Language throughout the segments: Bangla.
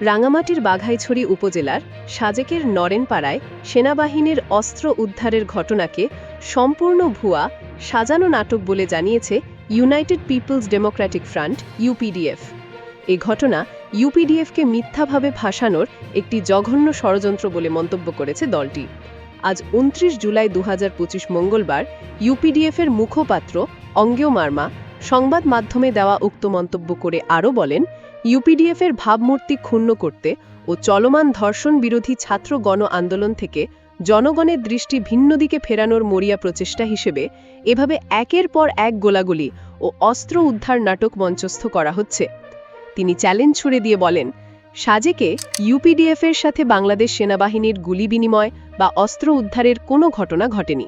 রাঙামাটির বাঘাইছড়ি উপজেলার সাজেকের নরেনপাড়ায় সেনাবাহিনীর অস্ত্র উদ্ধারের ঘটনাকে সম্পূর্ণ ভুয়া, সাজানো নাটক বলে জানিয়েছে United Peoples Democratic Front, UPDF. এ ঘটনা ইউপিডিএফকে মিথ্যাভাবে ভাসানোর একটি জঘন্য ষড়যন্ত্র বলে মন্তব্য করেছে দলটি। আজ উনত্রিশ জুলাই দু হাজার পঁচিশ মঙ্গলবার ইউপিডিএফের মুখপাত্র অঙ্গেয় মার্মা সংবাদ মাধ্যমে দেওয়া উক্ত মন্তব্য করে আরও বলেন, ইউপিডিএফের ভাবমূর্তি ক্ষুণ্ণ করতে ও চলমান ধর্ষণ বিরোধী ছাত্র গণ আন্দোলন থেকে জনগণের দৃষ্টি ভিন্ন দিকে ফেরানোর মরিয়া প্রচেষ্টা হিসেবে এভাবে একের পর এক গোলাগুলি ও অস্ত্র উদ্ধার নাটক মঞ্চস্থ করা হচ্ছে। তিনি চ্যালেঞ্জ ছুড়ে দিয়ে বলেন, সাজেকে ইউপিডিএফের সাথে বাংলাদেশ সেনাবাহিনীর গুলি বিনিময় বা অস্ত্র উদ্ধারের কোনো ঘটনা ঘটেনি।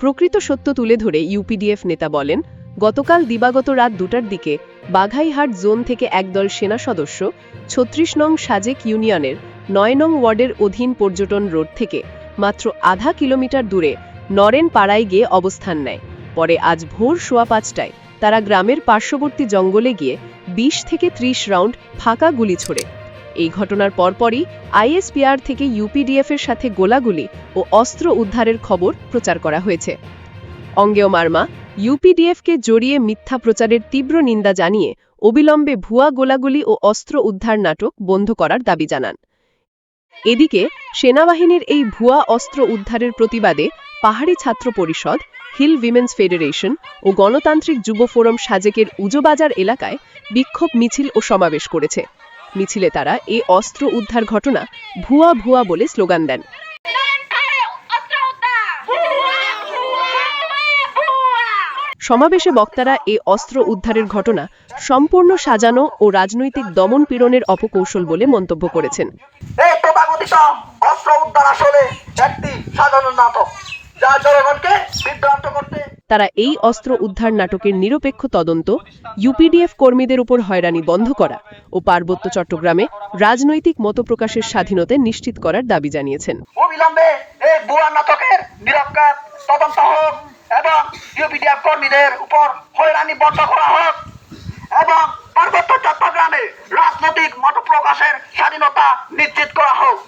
প্রকৃত সত্য তুলে ধরে ইউপিডিএফ নেতা বলেন গতকাল দিবাগত রাত দুটার দিকে বাঘাইহাট জোন থেকে একদল সেনা সদস্য ছত্রিশ নং সাজেক ইউনিয়নের নয় নং ওয়ার্ডের অধীন পর্যটন রোড থেকে মাত্র আধা কিলোমিটার দূরে নরেন পাড়ায় গিয়ে অবস্থান নেয়। পরে আজ ভোর সোয়া পাঁচটায় তারা গ্রামের পার্শ্ববর্তী জঙ্গলে গিয়ে বিশ থেকে ত্রিশ রাউন্ড ফাঁকা গুলি ছোড়ে। এই ঘটনার পরপরই আইএসপিআর থেকে ইউপিডিএফের সাথে গোলাগুলি ও অস্ত্র উদ্ধারের খবর প্রচার করা হয়েছে। অঙ্গেয় মার্মা ইউপিডিএফকে জড়িয়ে মিথ্যা প্রচারের তীব্র নিন্দা জানিয়ে অবিলম্বে ভুয়া গোলাগুলি ও অস্ত্র উদ্ধার নাটক বন্ধ করার দাবি জানান। এদিকে, সেনাবাহিনীর এই ভুয়া অস্ত্র উদ্ধারের প্রতিবাদে পাহাড়ি ছাত্র পরিষদ, হিল উইমেন্স ফেডারেশন ও গণতান্ত্রিক যুব ফোরাম সাজেকের উজোবাজার এলাকায় বিক্ষোভ মিছিল ও সমাবেশ করেছে। মিছিলে তারা এই অস্ত্র উদ্ধার ঘটনা ভুয়া ভুয়া বলে স্লোগান দেন। সমাবেশে বক্তারা এ অস্ত্র উদ্ধারের ঘটনা সম্পূর্ণ সাজানো ও রাজনৈতিক দমন পীড়নের অপকৌশল বলে মন্তব্য করেছেন। অস্ত্র উদ্ধার আসলে একটি সাধারণ নাটক যা জনগণকে বিভ্রান্ত করতে তারা এই অস্ত্র উদ্ধার নাটকের নিরপেক্ষ তদন্ত ইউপিডিএফ কর্মীদের উপর হয়রানি বন্ধ করা ও পার্বত্য চট্টগ্রামে রাজনৈতিক মতপ্রকাশের স্বাধীনতা নিশ্চিত করার দাবি জানিয়েছেন। অবিলম্বে এই ভুয়া নাটকের নিরক্ষার তদন্ত হোক। ইউপিডিএফ কর্মীদের উপর হয়রানি বন্ধ করা হোক এবং পার্বত্য চট্টগ্রামে রাজনৈতিক মত প্রকাশের স্বাধীনতা নিশ্চিত করা হোক।